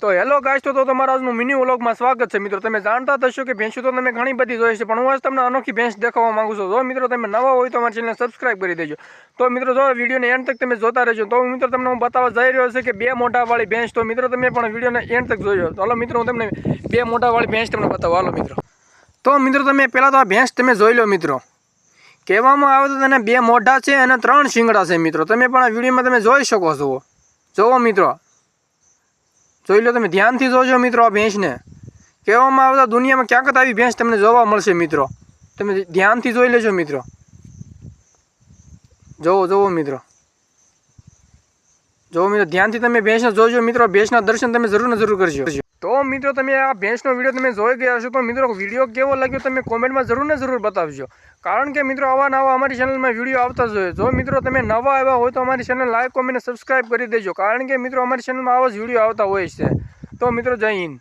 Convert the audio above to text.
તો hello guys તો તમારા આજનું મિની વ્લોગમાં સ્વાગત છે. મિત્રો, તમે જાણતા થશો કે ભેંસો તો તમે ઘણી બધી જોઈ છે, પણ હું આજ તમને અનોખી ભેંસ દેખાવા માંગુ છું. જો મિત્રો, તમે નવા હોય તો અમારી ચેનલને સબસ્ક્રાઈબ કરી દેજો. તો મિત્રો, જો વિડીયોને એન્ડ તક તમે જોતા રહેજો. તો મિત્રો તમને હું બતાવવા જઈ રહ્યો છે કે બે મોઢાવાળી ભેંસ. તો મિત્રો, તમે પણ વિડીયોને એન્ડ તક જોયો તો હાલો મિત્રો, હું તમને બે મોઢાવાળી ભેંસ તમને બતાવો. હાલો મિત્રો. તો મિત્રો, તમે પહેલાં તો આ ભેંસ તમે જોઈ લો મિત્રો. કહેવામાં આવે તો તેને બે મોઢા છે અને ત્રણ શિંગડા છે મિત્રો. તમે પણ આ વિડીયોમાં તમે જોઈ શકો છો. જોવો મિત્રો. જોઈ લો તમે, ધ્યાનથી જોજો મિત્રો આ ભેંસને. કહેવામાં આવતા દુનિયામાં ક્યાંક આવી ભેંસ તમને જોવા મળશે મિત્રો. તમે ધ્યાનથી જોઈ લેજો મિત્રો. જોવો જોવો મિત્રો. જોવો મિત્રો, ધ્યાનથી તમે ભેંસને જોજો મિત્રો. ભેંસના દર્શન તમે જરૂર ને જરૂર કરજો. તો મિત્રો તમે આ ભેંસનો વીડિયો તમે જોઈ ગયા છો તો મિત્રો વીડિયો કેવો લાગ્યો તમે કોમેન્ટમાં જરૂર ને જરૂર બતાવજો. કારણ કે મિત્રો આવા નવા અમારી ચેનલમાં વીડિયો આવતા જોઈએ જો મિત્રો તમે નવા આવ્યા હોય તો અમારી ચેનલ લાઈક કોમેન્ટ સબસ્ક્રાઈબ કરી દેજો. કારણ કે મિત્રો અમારી ચેનલમાં આવા જ વીડિયો આવતા હોય છે. તો મિત્રો જય હિન્દ.